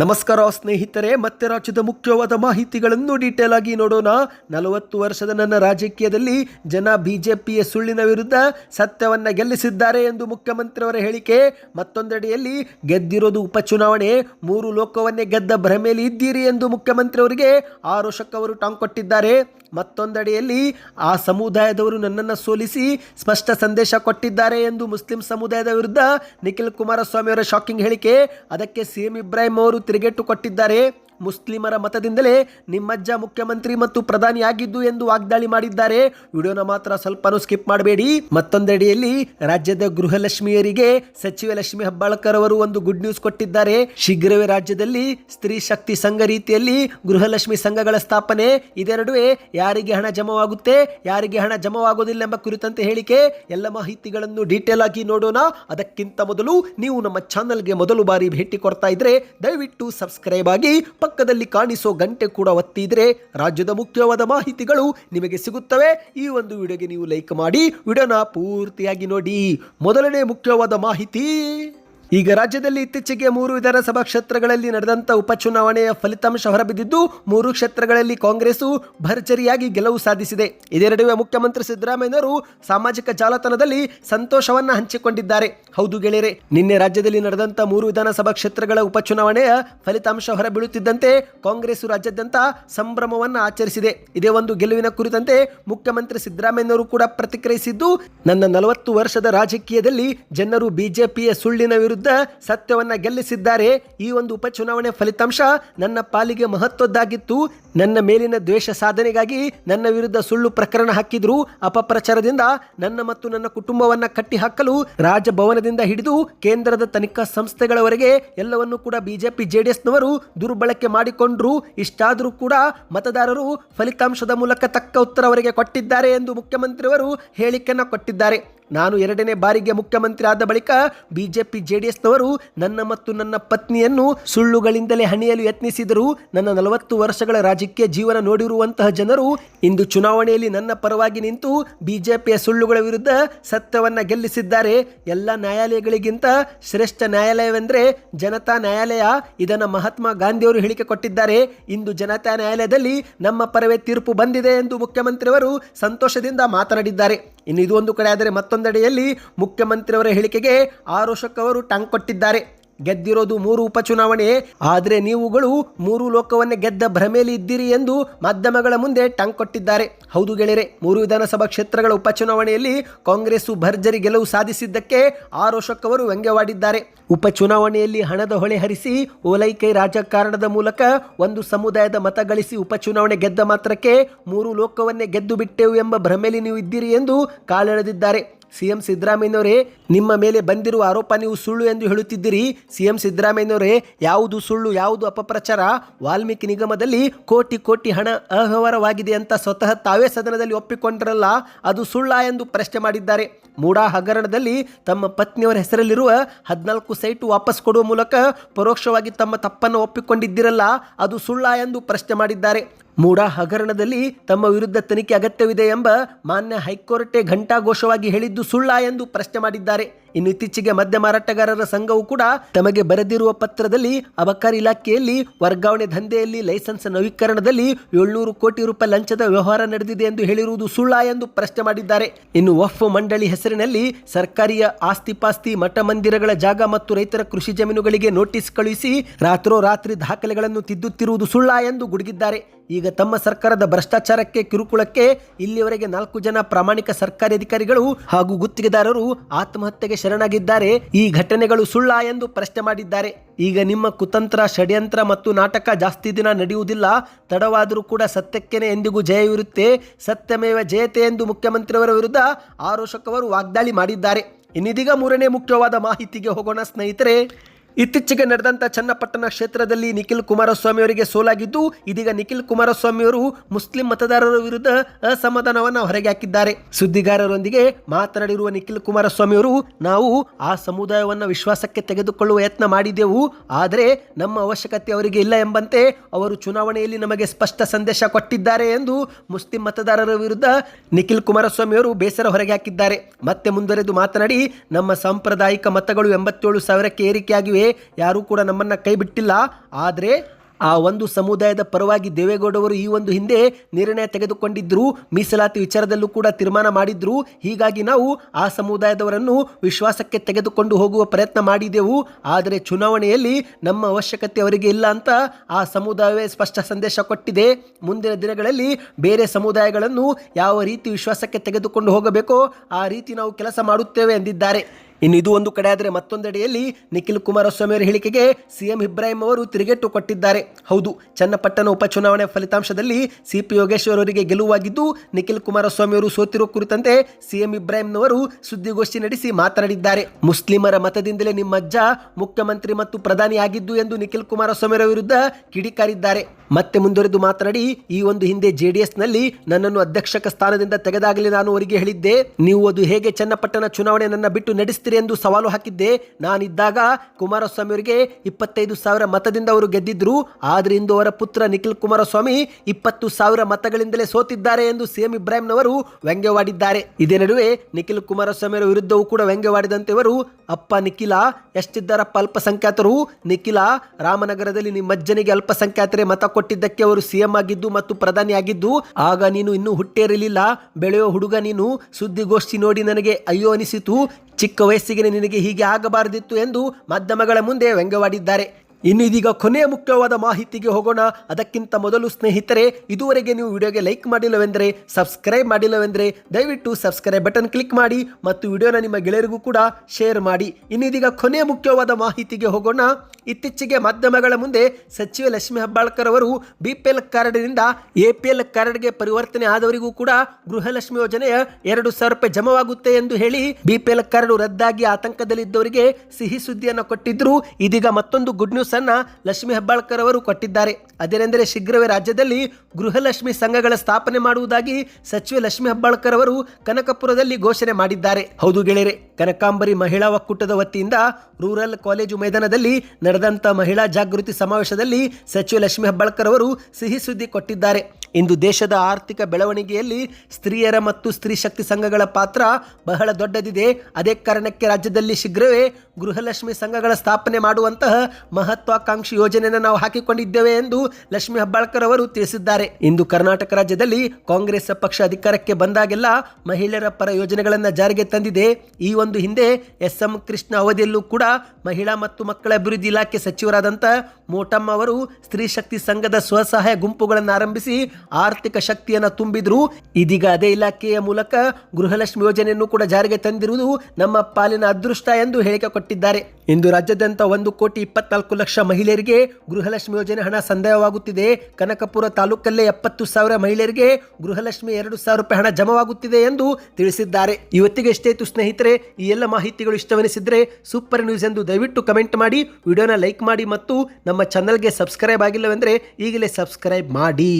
ನಮಸ್ಕಾರ ಸ್ನೇಹಿತರೆ, ಮತ್ತೆ ರಾಜ್ಯದ ಮುಖ್ಯವಾದ ಮಾಹಿತಿಗಳನ್ನು ಡೀಟೇಲ್ ಆಗಿ ನೋಡೋಣ. ನಲವತ್ತು ವರ್ಷದ ನನ್ನ ರಾಜಕೀಯದಲ್ಲಿ ಜನ ಬಿಜೆಪಿಯ ಸುಳ್ಳಿನ ವಿರುದ್ಧ ಸತ್ಯವನ್ನ ಗೆಲ್ಲಿಸಿದ್ದಾರೆ ಎಂದು ಮುಖ್ಯಮಂತ್ರಿಯವರ ಹೇಳಿಕೆ. ಮತ್ತೊಂದೆಡೆಯಲ್ಲಿ ಗೆದ್ದಿರೋದು ಉಪಚುನಾವಣೆ, ಮೂರು ಲೋಕವನ್ನೇ ಗೆದ್ದ ಭ್ರಮೆಯಲ್ಲಿ ಇದ್ದೀರಿ ಎಂದು ಮುಖ್ಯಮಂತ್ರಿಯವರಿಗೆ ಆರೋಷಕ್ ಅವರು ಟಾಂಗ್ ಕೊಟ್ಟಿದ್ದಾರೆ. ಮತ್ತೊಂದೆಡೆಯಲ್ಲಿ ಆ ಸಮುದಾಯದವರು ನನ್ನನ್ನು ಸೋಲಿಸಿ ಸ್ಪಷ್ಟ ಸಂದೇಶ ಕೊಟ್ಟಿದ್ದಾರೆ ಎಂದು ಮುಸ್ಲಿಂ ಸಮುದಾಯದ ವಿರುದ್ಧ ನಿಖಿಲ್ ಕುಮಾರಸ್ವಾಮಿ ಅವರ ಶಾಕಿಂಗ್ ಹೇಳಿಕೆ. ಅದಕ್ಕೆ ಸಿಎಂ ಇಬ್ರಾಹಿಂ ಅವರು ತಿರುಗೇಟು ಕೊಟ್ಟಿದ್ದಾರೆ. ಮುಸ್ಲಿಮರ ಮತದಿಂದಲೇ ನಿಮ್ಮಜ್ಜ ಮುಖ್ಯಮಂತ್ರಿ ಮತ್ತು ಪ್ರಧಾನಿ ಆಗಿದ್ದು ಎಂದು ವಾಗ್ದಾಳಿ ಮಾಡಿದ್ದಾರೆ. ವಿಡಿಯೋನ ಮಾತ್ರ ಸ್ವಲ್ಪನೂ ಸ್ಕಿಪ್ ಮಾಡಬೇಡಿ. ಮತ್ತೊಂದೆಡೆಯಲ್ಲಿ ರಾಜ್ಯದ ಗೃಹಲಕ್ಷ್ಮಿಯರಿಗೆ ಸಚಿವ ಲಕ್ಷ್ಮಿ ಹೆಬ್ಬಾಳ್ಕರ್ ಅವರು ಒಂದು ಗುಡ್ ನ್ಯೂಸ್ ಕೊಟ್ಟಿದ್ದಾರೆ. ಶೀಘ್ರವೇ ರಾಜ್ಯದಲ್ಲಿ ಸ್ತ್ರೀ ಶಕ್ತಿ ಸಂಘ ರೀತಿಯಲ್ಲಿ ಗೃಹಲಕ್ಷ್ಮಿ ಸಂಘಗಳ ಸ್ಥಾಪನೆ. ಇದೆರಡುವೆ ಯಾರಿಗೆ ಹಣ ಜಮವಾಗುತ್ತೆ, ಯಾರಿಗೆ ಹಣ ಜಮವಾಗುವುದಿಲ್ಲ ಎಂಬ ಕುರಿತಂತೆ ಹೇಳಿಕೆ. ಎಲ್ಲ ಮಾಹಿತಿಗಳನ್ನು ಡೀಟೇಲ್ ಆಗಿ ನೋಡೋಣ. ಅದಕ್ಕಿಂತ ಮೊದಲು ನೀವು ನಮ್ಮ ಚಾನಲ್ಗೆ ಮೊದಲು ಬಾರಿ ಭೇಟಿ ಕೊಡ್ತಾ ಇದ್ರೆ ದಯವಿಟ್ಟು ಸಬ್ಸ್ಕ್ರೈಬ್ ಆಗಿ ಪಕ್ಕದಲ್ಲಿ ಕಾಣಿಸೋ ಗಂಟೆ ಕೂಡ ಒತ್ತಿದ್ರೆ ರಾಜ್ಯದ ಮುಖ್ಯವಾದ ಮಾಹಿತಿಗಳು ನಿಮಗೆ ಸಿಗುತ್ತವೆ. ಈ ಒಂದು ವಿಡಿಯೋಗೆ ನೀವು ಲೈಕ್ ಮಾಡಿ, ವಿಡಿಯೋನ ಪೂರ್ತಿಯಾಗಿ ನೋಡಿ. ಮೊದಲನೇ ಮುಖ್ಯವಾದ ಮಾಹಿತಿ. ಈಗ ರಾಜ್ಯದಲ್ಲಿ ಇತ್ತೀಚೆಗೆ ಮೂರು ವಿಧಾನಸಭಾ ಕ್ಷೇತ್ರಗಳಲ್ಲಿ ನಡೆದಂತ ಉಪಚುನಾವಣೆಯ ಫಲಿತಾಂಶ ಹೊರಬಿದ್ದಿದ್ದು, ಮೂರು ಕ್ಷೇತ್ರಗಳಲ್ಲಿ ಕಾಂಗ್ರೆಸ್ ಭರ್ಜರಿಯಾಗಿ ಗೆಲುವು ಸಾಧಿಸಿದೆ. ಇದೇ ನಡುವೆ ಮುಖ್ಯಮಂತ್ರಿ ಸಿದ್ದರಾಮಯ್ಯನವರು ಸಾಮಾಜಿಕ ಜಾಲತಾಣದಲ್ಲಿ ಸಂತೋಷವನ್ನ ಹಂಚಿಕೊಂಡಿದ್ದಾರೆ. ಹೌದು ಗೆಳೆಯರೆ, ನಿನ್ನೆ ರಾಜ್ಯದಲ್ಲಿ ನಡೆದಂತ ಮೂರು ವಿಧಾನಸಭಾ ಕ್ಷೇತ್ರಗಳ ಉಪಚುನಾವಣೆಯ ಫಲಿತಾಂಶ ಹೊರಬೀಳುತ್ತಿದ್ದಂತೆ ಕಾಂಗ್ರೆಸ್ ರಾಜ್ಯಾದ್ಯಂತ ಸಂಭ್ರಮವನ್ನ ಆಚರಿಸಿದೆ. ಇದೇ ಒಂದು ಗೆಲುವಿನ ಕುರಿತಂತೆ ಮುಖ್ಯಮಂತ್ರಿ ಸಿದ್ದರಾಮಯ್ಯನವರು ಕೂಡ ಪ್ರತಿಕ್ರಿಯಿಸಿದ್ದು, ನನ್ನ ನಲವತ್ತು ವರ್ಷದ ರಾಜಕೀಯದಲ್ಲಿ ಜನರು ಬಿಜೆಪಿಯ ಸುಳ್ಳಿನ ವಿರುದ್ಧ ಸತ್ಯವನ್ನ ಗೆಲ್ಲಿಸಿದ್ದಾರೆ. ಈ ಒಂದು ಉಪಚುನಾವಣೆ ಫಲಿತಾಂಶ ನನ್ನ ಪಾಲಿಗೆ ಮಹತ್ವದ್ದಾಗಿತ್ತು. ನನ್ನ ಮೇಲಿನ ದ್ವೇಷ ಸಾಧನೆಗಾಗಿ ನನ್ನ ವಿರುದ್ಧ ಸುಳ್ಳು ಪ್ರಕರಣ ಹಾಕಿದ್ರು ಅಪಪ್ರಚಾರದಿಂದ ನನ್ನ ಮತ್ತು ನನ್ನ ಕುಟುಂಬವನ್ನ ಕಟ್ಟಿ ಹಾಕಲು ರಾಜಭವನದಿಂದ ಹಿಡಿದು ಕೇಂದ್ರದ ತನಿಖಾ ಸಂಸ್ಥೆಗಳವರೆಗೆ ಎಲ್ಲವನ್ನೂ ಕೂಡ ಬಿಜೆಪಿ, ಜೆಡಿಎಸ್ನವರು ದುರ್ಬಳಕೆ ಮಾಡಿಕೊಂಡ್ರು. ಇಷ್ಟಾದರೂ ಕೂಡ ಮತದಾರರು ಫಲಿತಾಂಶದ ಮೂಲಕ ತಕ್ಕ ಉತ್ತರ ಅವರಿಗೆ ಕೊಟ್ಟಿದ್ದಾರೆ ಎಂದು ಮುಖ್ಯಮಂತ್ರಿಯವರು ಹೇಳಿಕೆಯನ್ನು ಕೊಟ್ಟಿದ್ದಾರೆ. ನಾನು ಎರಡನೇ ಬಾರಿಗೆ ಮುಖ್ಯಮಂತ್ರಿ ಆದ ಬಳಿಕ ಬಿಜೆಪಿ, ಜೆಡಿಎಸ್ನವರು ನನ್ನ ಮತ್ತು ನನ್ನ ಪತ್ನಿಯನ್ನು ಸುಳ್ಳುಗಳಿಂದಲೇ ಹಣಿಯಲು ಯತ್ನಿಸಿದರು. ನನ್ನ ನಲವತ್ತು ವರ್ಷಗಳ ರಾಜಕೀಯ ಜೀವನ ನೋಡಿರುವಂತಹ ಜನರು ಇಂದು ಚುನಾವಣೆಯಲ್ಲಿ ನನ್ನ ಪರವಾಗಿ ನಿಂತು ಬಿಜೆಪಿಯ ಸುಳ್ಳುಗಳ ವಿರುದ್ಧ ಸತ್ಯವನ್ನು ಗೆಲ್ಲಿಸಿದ್ದಾರೆ. ಎಲ್ಲ ನ್ಯಾಯಾಲಯಗಳಿಗಿಂತ ಶ್ರೇಷ್ಠ ನ್ಯಾಯಾಲಯವೆಂದರೆ ಜನತಾ ನ್ಯಾಯಾಲಯ. ಇದನ್ನು ಮಹಾತ್ಮ ಗಾಂಧಿಯವರು ಹೇಳಿಕೆ ಕೊಟ್ಟಿದ್ದಾರೆ. ಇಂದು ಜನತಾ ನ್ಯಾಯಾಲಯದಲ್ಲಿ ನಮ್ಮ ಪರವೇ ತೀರ್ಪು ಬಂದಿದೆ ಎಂದು ಮುಖ್ಯಮಂತ್ರಿಯವರು ಸಂತೋಷದಿಂದ ಮಾತನಾಡಿದ್ದಾರೆ. ಇನ್ನು ಇದು ಒಂದು ಕಡೆ ಆದರೆ ಮತ್ತೊಂದೆಡೆಯಲ್ಲಿ ಮುಖ್ಯಮಂತ್ರಿಯವರ ಹೇಳಿಕೆಗೆ ಆರೋಷಕ್ ಅವರು ಟಾಂಗ್ ಕೊಟ್ಟಿದ್ದಾರೆ. ಗೆದ್ದಿರೋದು ಮೂರು ಉಪಚುನಾವಣೆ. ಆದರೆ ನೀವುಗಳು ಮೂರು ಲೋಕವನ್ನೇ ಗೆದ್ದ ಭ್ರಮೆಯಲ್ಲಿ ಇದ್ದೀರಿ ಎಂದು ಮಾಧ್ಯಮಗಳ ಮುಂದೆ ಟಂಗ್ ಕೊಟ್ಟಿದ್ದಾರೆ. ಹೌದು ಗೆಳೆಯರೆ, ಮೂರು ವಿಧಾನಸಭಾ ಕ್ಷೇತ್ರಗಳ ಉಪಚುನಾವಣೆಯಲ್ಲಿ ಕಾಂಗ್ರೆಸ್ ಭರ್ಜರಿ ಗೆಲುವು ಸಾಧಿಸಿದ್ದಕ್ಕೆ ಆರೋಷಕ್ಕವರು ವ್ಯಂಗ್ಯವಾಡಿದ್ದಾರೆ. ಉಪಚುನಾವಣೆಯಲ್ಲಿ ಹಣದ ಹೊಳೆ ಹರಿಸಿ ಓಲೈಕೈ ರಾಜಕಾರಣದ ಮೂಲಕ ಒಂದು ಸಮುದಾಯದ ಮತ ಗಳಿಸಿ ಉಪಚುನಾವಣೆ ಗೆದ್ದ ಮಾತ್ರಕ್ಕೆ ಮೂರು ಲೋಕವನ್ನೇ ಗೆದ್ದು ಬಿಟ್ಟೆವು ಎಂಬ ಭ್ರಮೆಯಲ್ಲಿ ನೀವು ಇದ್ದೀರಿ ಎಂದು ಕಾಲೆಳೆದಿದ್ದಾರೆ. ಸಿಎಂ ಸಿದ್ದರಾಮಯ್ಯನವರೇ, ನಿಮ್ಮ ಮೇಲೆ ಬಂದಿರುವ ಆರೋಪ ನೀವು ಸುಳ್ಳು ಎಂದು ಹೇಳುತ್ತಿದ್ದೀರಿ. ಸಿಎಂ ಸಿದ್ದರಾಮಯ್ಯನವರೇ, ಯಾವುದು ಸುಳ್ಳು, ಯಾವುದು ಅಪಪ್ರಚಾರ? ವಾಲ್ಮೀಕಿ ನಿಗಮದಲ್ಲಿ ಕೋಟಿ ಕೋಟಿ ಹಣ ಅವ್ಯವಹಾರವಾಗಿದೆ ಅಂತ ಸ್ವತಃ ತಾವೇ ಸದನದಲ್ಲಿ ಒಪ್ಪಿಕೊಂಡ್ರಲ್ಲ, ಅದು ಸುಳ್ಳ ಎಂದು ಪ್ರಶ್ನೆ ಮಾಡಿದ್ದಾರೆ. ಮೂಡಾ ಹಗರಣದಲ್ಲಿ ತಮ್ಮ ಪತ್ನಿಯವರ ಹೆಸರಲ್ಲಿರುವ ಹದಿನಾಲ್ಕು ಸೈಟು ವಾಪಸ್ ಕೊಡುವ ಮೂಲಕ ಪರೋಕ್ಷವಾಗಿ ತಮ್ಮ ತಪ್ಪನ್ನು ಒಪ್ಪಿಕೊಂಡಿದ್ದಿರಲ್ಲ, ಅದು ಸುಳ್ಳ ಎಂದು ಪ್ರಶ್ನೆ ಮಾಡಿದ್ದಾರೆ. ಮೂಡಾ ಹಗರಣದಲ್ಲಿ ತಮ್ಮ ವಿರುದ್ಧ ತನಿಖೆ ಅಗತ್ಯವಿದೆ ಎಂಬ ಮಾನ್ಯ ಹೈಕೋರ್ಟೆ ಘಂಟಾಘೋಷವಾಗಿ ಹೇಳಿದ್ದು ಸುಳ್ಳ ಎಂದು ಪ್ರಶ್ನೆ ಮಾಡಿದ್ದಾರೆ. ಇನ್ನು ಇತ್ತೀಚೆಗೆ ಮದ್ಯ ಮಾರಾಟಗಾರರ ಸಂಘವು ಕೂಡ ತಮಗೆ ಬರೆದಿರುವ ಪತ್ರದಲ್ಲಿ ಅಬಕಾರಿ ಇಲಾಖೆಯಲ್ಲಿ ವರ್ಗಾವಣೆ ದಂಧೆಯಲ್ಲಿ ಲೈಸೆನ್ಸ್ ನವೀಕರಣದಲ್ಲಿ ಏಳ್ನೂರು ಕೋಟಿ ರೂಪಾಯಿ ಲಂಚದ ವ್ಯವಹಾರ ನಡೆದಿದೆ ಎಂದು ಹೇಳಿರುವುದು ಸುಳ್ಳ ಎಂದು ಪ್ರಶ್ನೆ ಮಾಡಿದ್ದಾರೆ. ಇನ್ನು ವಫ್ ಮಂಡಳಿ ಹೆಸರಿನಲ್ಲಿ ಸರ್ಕಾರಿಯ ಆಸ್ತಿಪಾಸ್ತಿ ಮಠ ಮಂದಿರಗಳ ಜಾಗ ಮತ್ತು ರೈತರ ಕೃಷಿ ಜಮೀನುಗಳಿಗೆ ನೋಟಿಸ್ ಕಳುಹಿಸಿ ರಾತ್ರೋರಾತ್ರಿ ದಾಖಲೆಗಳನ್ನು ತಿದ್ದುತ್ತಿರುವುದು ಸುಳ್ಳ ಎಂದು ಗುಡುಗಿದ್ದಾರೆ. ಈಗ ತಮ್ಮ ಸರ್ಕಾರದ ಭ್ರಷ್ಟಾಚಾರಕ್ಕೆ ಕಿರುಕುಳಕ್ಕೆ ಇಲ್ಲಿವರೆಗೆ ನಾಲ್ಕು ಜನ ಪ್ರಾಮಾಣಿಕ ಸರ್ಕಾರಿ ಅಧಿಕಾರಿಗಳು ಹಾಗೂ ಗುತ್ತಿಗೆದಾರರು ಆತ್ಮಹತ್ಯೆಗೆ ಶರಣಾಗಿದ್ದಾರೆ. ಈ ಘಟನೆಗಳು ಸುಳ್ಳ ಎಂದು ಪ್ರಶ್ನೆ ಮಾಡಿದ್ದಾರೆ. ಈಗ ನಿಮ್ಮ ಕುತಂತ್ರ, ಷಡ್ಯಂತ್ರ ಮತ್ತು ನಾಟಕ ಜಾಸ್ತಿ ದಿನ ನಡೆಯುವುದಿಲ್ಲ. ತಡವಾದರೂ ಕೂಡ ಸತ್ಯಕ್ಕೇನೆ ಎಂದಿಗೂ ಜಯವಿರುತ್ತೆ. ಸತ್ಯಮೇವ ಜಯತೆ ಎಂದು ಮುಖ್ಯಮಂತ್ರಿಯವರ ವಿರುದ್ಧ ಆರೋಷಕವರು ವಾಗ್ದಾಳಿ ಮಾಡಿದ್ದಾರೆ. ಇನ್ನಿದೀಗ ಮೂರನೇ ಮುಖ್ಯವಾದ ಮಾಹಿತಿಗೆ ಹೋಗೋಣ ಸ್ನೇಹಿತರೆ. ಇತ್ತೀಚೆಗೆ ನಡೆದಂತ ಚನ್ನಪಟ್ಟಣ ಕ್ಷೇತ್ರದಲ್ಲಿ ನಿಖಿಲ್ ಕುಮಾರಸ್ವಾಮಿ ಅವರಿಗೆ ಸೋಲಾಗಿದ್ದು, ಇದೀಗ ನಿಖಿಲ್ ಕುಮಾರಸ್ವಾಮಿ ಅವರು ಮುಸ್ಲಿಂ ಮತದಾರರ ವಿರುದ್ಧ ಅಸಮಾಧಾನವನ್ನು ಹೊರಗೆ ಹಾಕಿದ್ದಾರೆ. ಸುದ್ದಿಗಾರರೊಂದಿಗೆ ಮಾತನಾಡಿರುವ ನಿಖಿಲ್ ಕುಮಾರಸ್ವಾಮಿ ಅವರು, ನಾವು ಆ ಸಮುದಾಯವನ್ನು ವಿಶ್ವಾಸಕ್ಕೆ ತೆಗೆದುಕೊಳ್ಳುವ ಯತ್ನ ಮಾಡಿದೆವು ಆದರೆ ನಮ್ಮ ಅವಶ್ಯಕತೆ ಅವರಿಗೆ ಇಲ್ಲ ಎಂಬಂತೆ ಅವರು ಚುನಾವಣೆಯಲ್ಲಿ ನಮಗೆ ಸ್ಪಷ್ಟ ಸಂದೇಶ ಕೊಟ್ಟಿದ್ದಾರೆ ಎಂದು ಮುಸ್ಲಿಂ ಮತದಾರರ ವಿರುದ್ಧ ನಿಖಿಲ್ ಕುಮಾರಸ್ವಾಮಿ ಅವರು ಬೇಸರ ಹೊರಗೆ ಹಾಕಿದ್ದಾರೆ. ಮತ್ತೆ ಮುಂದುವರೆದು ಮಾತನಾಡಿ, ನಮ್ಮ ಸಾಂಪ್ರದಾಯಿಕ ಮತಗಳು ಎಂಬತ್ತೇಳು ಸಾವಿರಕ್ಕೆ ಏರಿಕೆಯಾಗಿವೆ. ಯಾರೂ ಕೂಡ ನಮ್ಮನ್ನು ಕೈ ಬಿಟ್ಟಿಲ್ಲ. ಆದರೆ ಆ ಒಂದು ಸಮುದಾಯದ ಪರವಾಗಿ ದೇವೇಗೌಡವರು ಈ ಒಂದು ಹಿಂದೆ ನಿರ್ಣಯ ತೆಗೆದುಕೊಂಡಿದ್ದರು ಮೀಸಲಾತಿ ವಿಚಾರದಲ್ಲೂ ಕೂಡ ತೀರ್ಮಾನ ಮಾಡಿದ್ರು. ಹೀಗಾಗಿ ನಾವು ಆ ಸಮುದಾಯದವರನ್ನು ವಿಶ್ವಾಸಕ್ಕೆ ತೆಗೆದುಕೊಂಡು ಹೋಗುವ ಪ್ರಯತ್ನ ಮಾಡಿದೆವು. ಆದರೆ ಚುನಾವಣೆಯಲ್ಲಿ ನಮ್ಮ ಅವಶ್ಯಕತೆ ಅವರಿಗೆ ಇಲ್ಲ ಅಂತ ಆ ಸಮುದಾಯವೇ ಸ್ಪಷ್ಟ ಸಂದೇಶ ಕೊಟ್ಟಿದೆ. ಮುಂದಿನ ದಿನಗಳಲ್ಲಿ ಬೇರೆ ಸಮುದಾಯಗಳನ್ನು ಯಾವ ರೀತಿ ವಿಶ್ವಾಸಕ್ಕೆ ತೆಗೆದುಕೊಂಡು ಹೋಗಬೇಕೋ ಆ ರೀತಿ ನಾವು ಕೆಲಸ ಮಾಡುತ್ತೇವೆ ಎಂದಿದ್ದಾರೆ. ಇನ್ನು ಇದು ಒಂದು ಕಡೆ ಆದರೆ ಮತ್ತೊಂದೆಡೆಯಲ್ಲಿ ನಿಖಿಲ್ ಕುಮಾರಸ್ವಾಮಿ ಅವರ ಹೇಳಿಕೆಗೆ ಸಿಎಂ ಇಬ್ರಾಹಿಂ ಅವರು ತಿರುಗೇಟು ಕೊಟ್ಟಿದ್ದಾರೆ. ಹೌದು, ಚನ್ನಪಟ್ಟಣ ಉಪಚುನಾವಣೆ ಫಲಿತಾಂಶದಲ್ಲಿ ಸಿಪಿ ಯೋಗೇಶ್ವರ್ ಅವರಿಗೆ ಗೆಲುವಾಗಿದ್ದು ನಿಖಿಲ್ ಕುಮಾರಸ್ವಾಮಿ ಅವರು ಸೋತಿರುವ ಕುರಿತಂತೆ ಸಿಎಂ ಇಬ್ರಾಹಿಂನವರು ಸುದ್ದಿಗೋಷ್ಠಿ ನಡೆಸಿ ಮಾತನಾಡಿದ್ದಾರೆ. ಮುಸ್ಲಿಮರ ಮತದಿಂದಲೇ ನಿಮ್ಮ ಅಜ್ಜ ಮುಖ್ಯಮಂತ್ರಿ ಮತ್ತು ಪ್ರಧಾನಿ ಆಗಿದ್ದು ಎಂದು ನಿಖಿಲ್ ಕುಮಾರಸ್ವಾಮಿ ಅವರ ವಿರುದ್ಧ ಕಿಡಿಕಾರಿದ್ದಾರೆ. ಮತ್ತೆ ಮುಂದುವರೆದು ಮಾತನಾಡಿ, ಈ ಒಂದು ಹಿಂದೆ ಜೆಡಿಎಸ್ನಲ್ಲಿ ನನ್ನನ್ನು ಅಧ್ಯಕ್ಷಕ ಸ್ಥಾನದಿಂದ ತೆಗೆದಾಗಲೇ ನಾನು ಅವರಿಗೆ ಹೇಳಿದ್ದೆ. ನೀವು ಅದು ಹೇಗೆ ಚನ್ನಪಟ್ಟಣ ಚುನಾವಣೆ ನನ್ನ ಬಿಟ್ಟು ನಡೆಸ್ತೀರಿ ಎಂದು ಸವಾಲು ಹಾಕಿದ್ದೆ. ನಾನಿದ್ದಾಗ ಕುಮಾರಸ್ವಾಮಿ ಅವರಿಗೆ ಇಪ್ಪತ್ತೈದು ಸಾವಿರ ಮತದಿಂದ ಅವರು ಗೆದ್ದಿದ್ರು. ಆದರೆ ಇಂದು ಅವರ ಪುತ್ರ ನಿಖಿಲ್ ಕುಮಾರಸ್ವಾಮಿ ಇಪ್ಪತ್ತು ಸಾವಿರ ಮತಗಳಿಂದಲೇ ಸೋತಿದ್ದಾರೆ ಎಂದು ಸಿಎಂ ಇಬ್ರಾಹಿಂನವರು ವ್ಯಂಗ್ಯವಾಡಿದ್ದಾರೆ. ಇದೇ ನಡುವೆ ನಿಖಿಲ್ ಕುಮಾರಸ್ವಾಮಿ ಅವರ ವಿರುದ್ಧವೂ ಕೂಡ ವ್ಯಂಗ್ಯವಾಡಿದಂತೆ ಇವರು, ಅಪ್ಪ ನಿಖಿಲ, ಎಷ್ಟಿದ್ದಾರಪ್ಪ ಅಲ್ಪಸಂಖ್ಯಾತರು? ನಿಖಿಲ, ರಾಮನಗರದಲ್ಲಿ ನಿಮ್ಮಜ್ಜನಿಗೆ ಅಲ್ಪಸಂಖ್ಯಾತರೇ ಮತ ಕೊಟ್ಟಿದ್ದಕ್ಕೆ ಅವರು ಸಿಎಂ ಆಗಿದ್ದು ಮತ್ತು ಪ್ರಧಾನಿ ಆಗಿದ್ದು, ಆಗ ನೀನು ಇನ್ನೂ ಹುಟ್ಟೇರಲಿಲ್ಲ. ಬೆಳೆಯೋ ಹುಡುಗ ನೀನು. ಸುದ್ದಿಗೋಷ್ಠಿ ನೋಡಿ ನನಗೆ ಅಯ್ಯೋ ಅನಿಸಿತು. ಚಿಕ್ಕ ವಯಸ್ಸಿಗೆ ನಿನಗೆ ಹೀಗೆ ಆಗಬಾರದಿತ್ತು ಎಂದು ಮಾಧ್ಯಮಗಳ ಮುಂದೆ ವ್ಯಂಗ್ಯವಾಡಿದ್ದಾರೆ. ಇನ್ನು ಇದೀಗ ಕೊನೆಯ ಮುಖ್ಯವಾದ ಮಾಹಿತಿಗೆ ಹೋಗೋಣ. ಅದಕ್ಕಿಂತ ಮೊದಲು ಸ್ನೇಹಿತರೆ, ಇದುವರೆಗೆ ನೀವು ವಿಡಿಯೋಗೆ ಲೈಕ್ ಮಾಡಿಲ್ಲವೆಂದರೆ, ಸಬ್ಸ್ಕ್ರೈಬ್ ಮಾಡಿಲ್ಲವೆಂದರೆ, ದಯವಿಟ್ಟು ಸಬ್ಸ್ಕ್ರೈಬ್ ಬಟನ್ ಕ್ಲಿಕ್ ಮಾಡಿ ಮತ್ತು ವಿಡಿಯೋನ ನಿಮ್ಮ ಗೆಳೆಯರಿಗೂ ಕೂಡ ಶೇರ್ ಮಾಡಿ. ಇನ್ನಿದೀಗ ಕೊನೆಯ ಮುಖ್ಯವಾದ ಮಾಹಿತಿಗೆ ಹೋಗೋಣ. ಇತ್ತೀಚೆಗೆ ಮಾಧ್ಯಮಗಳ ಮುಂದೆ ಸಚಿವ ಲಕ್ಷ್ಮೀ ಹೆಬ್ಬಾಳ್ಕರ್ ಅವರು ಬಿ ಪಿ ಎಲ್ ಕಾರ್ಡ್ನಿಂದ ಎ ಪಿ ಎಲ್ ಕಾರ್ಡ್ಗೆ ಪರಿವರ್ತನೆ ಆದವರಿಗೂ ಕೂಡ ಗೃಹಲಕ್ಷ್ಮಿ ಯೋಜನೆಯ ಎರಡು ಸಾವಿರ ರೂಪಾಯಿ ಜಮವಾಗುತ್ತೆ ಎಂದು ಹೇಳಿ ಬಿ ಪಿ ಎಲ್ ಕಾರ್ಡ್ ರದ್ದಾಗಿ ಆತಂಕದಲ್ಲಿದ್ದವರಿಗೆ ಸಿಹಿ ಸುದ್ದಿಯನ್ನು ಕೊಟ್ಟಿದ್ರು. ಇದೀಗ ಮತ್ತೊಂದು ಗುಡ್ ನ್ಯೂಸ್ ಅನ್ನ ಲಕ್ಷ್ಮಿ ಹೆಬ್ಬಾಳ್ಕರ್ ಅವರು ಕೊಟ್ಟಿದ್ದಾರೆ. ಅದೇನೆಂದರೆ ಶೀಘ್ರವೇ ರಾಜ್ಯದಲ್ಲಿ ಗೃಹಲಕ್ಷ್ಮಿ ಸಂಘಗಳ ಸ್ಥಾಪನೆ ಮಾಡುವುದಾಗಿ ಸಚಿವ ಲಕ್ಷ್ಮಿ ಹೆಬ್ಬಾಳ್ಕರ್ ಅವರು ಕನಕಪುರದಲ್ಲಿ ಘೋಷಣೆ ಮಾಡಿದ್ದಾರೆ. ಹೌದು ಗೆಳೆಯರೆ, ಕನಕಾಂಬರಿ ಮಹಿಳಾ ಒಕ್ಕೂಟದ ವತಿಯಿಂದ ರೂರಲ್ ಕಾಲೇಜು ಮೈದಾನದಲ್ಲಿ ನಡೆದಂತ ಮಹಿಳಾ ಜಾಗೃತಿ ಸಮಾವೇಶದಲ್ಲಿ ಸಚಿವ ಲಕ್ಷ್ಮಿ ಹೆಬ್ಬಾಳ್ಕರ್ ಅವರು ಸಿಹಿ ಸುದ್ದಿ ಕೊಟ್ಟಿದ್ದಾರೆ. ಇಂದು ದೇಶದ ಆರ್ಥಿಕ ಬೆಳವಣಿಗೆಯಲ್ಲಿ ಸ್ತ್ರೀಯರ ಮತ್ತು ಸ್ತ್ರೀ ಶಕ್ತಿ ಸಂಘಗಳ ಪಾತ್ರ ಬಹಳ ದೊಡ್ಡದಿದೆ. ಅದೇ ಕಾರಣಕ್ಕೆ ರಾಜ್ಯದಲ್ಲಿ ಶೀಘ್ರವೇ ಗೃಹಲಕ್ಷ್ಮಿ ಸಂಘಗಳ ಸ್ಥಾಪನೆ ಮಾಡುವಂತಹ ಮಹತ್ವಾಕಾಂಕ್ಷಿ ಯೋಜನೆಯನ್ನು ನಾವು ಹಾಕಿಕೊಂಡಿದ್ದೇವೆ ಎಂದು ಲಕ್ಷ್ಮಿ ಹಬ್ಬಾಳ್ಕರ್ ಅವರು ತಿಳಿಸಿದ್ದಾರೆ. ಇಂದು ಕರ್ನಾಟಕ ರಾಜ್ಯದಲ್ಲಿ ಕಾಂಗ್ರೆಸ್ ಪಕ್ಷ ಅಧಿಕಾರಕ್ಕೆ ಬಂದಾಗೆಲ್ಲ ಮಹಿಳೆಯರ ಪರ ಯೋಜನೆಗಳನ್ನು ಜಾರಿಗೆ ತಂದಿದೆ. ಈ ಒಂದು ಹಿಂದೆ ಎಸ್ ಎಂ ಕೃಷ್ಣ ಅವಧಿಯಲ್ಲೂ ಕೂಡ ಮಹಿಳಾ ಮತ್ತು ಮಕ್ಕಳ ಅಭಿವೃದ್ಧಿ ಇಲಾಖೆ ಸಚಿವರಾದಂಥ ಮೋಟಮ್ಮ ಅವರು ಸ್ತ್ರೀ ಶಕ್ತಿ ಸಂಘದ ಸ್ವಸಹಾಯ ಗುಂಪುಗಳನ್ನು ಆರಂಭಿಸಿ ಆರ್ಥಿಕ ಶಕ್ತಿಯನ್ನು ತುಂಬಿದ್ರು. ಇದೀಗ ಅದೇ ಇಲಾಖೆಯ ಮೂಲಕ ಗೃಹಲಕ್ಷ್ಮಿ ಯೋಜನೆಯನ್ನು ಕೂಡ ಜಾರಿಗೆ ತಂದಿರುವುದು ನಮ್ಮ ಪಾಲಿನ ಅದೃಷ್ಟ ಎಂದು ಹೇಳಿಕೆ ಕೊಟ್ಟಿದ್ದಾರೆ. ಇಂದು ರಾಜ್ಯಾದ್ಯಂತ ಒಂದು ಕೋಟಿ ಇಪ್ಪತ್ನಾಲ್ಕು ಲಕ್ಷ ಮಹಿಳೆಯರಿಗೆ ಗೃಹಲಕ್ಷ್ಮಿ ಯೋಜನೆ ಹಣ ಸಂದಾಯವಾಗುತ್ತಿದೆ. ಕನಕಪುರ ತಾಲೂಕಲ್ಲೇ ಎಪ್ಪತ್ತು ಸಾವಿರ ಮಹಿಳೆಯರಿಗೆ ಗೃಹಲಕ್ಷ್ಮಿ ಎರಡು ಸಾವಿರ ರೂಪಾಯಿ ಹಣ ಜಮವಾಗುತ್ತಿದೆ ಎಂದು ತಿಳಿಸಿದ್ದಾರೆ. ಇವತ್ತಿಗೆ ಎಷ್ಟೇ ಇತ್ತು ಸ್ನೇಹಿತರೆ, ಈ ಎಲ್ಲ ಮಾಹಿತಿಗಳು ಇಷ್ಟವೆನಿಸಿದ್ರೆ ಸೂಪರ್ ನ್ಯೂಸ್ ಎಂದು ದಯವಿಟ್ಟು ಕಮೆಂಟ್ ಮಾಡಿ, ವಿಡಿಯೋನ ಲೈಕ್ ಮಾಡಿ ಮತ್ತು ನಮ್ಮ ಚಾನಲ್ಗೆ ಸಬ್ಸ್ಕ್ರೈಬ್ ಆಗಿಲ್ಲವೆಂದರೆ ಈಗಲೇ ಸಬ್ಸ್ಕ್ರೈಬ್ ಮಾಡಿ.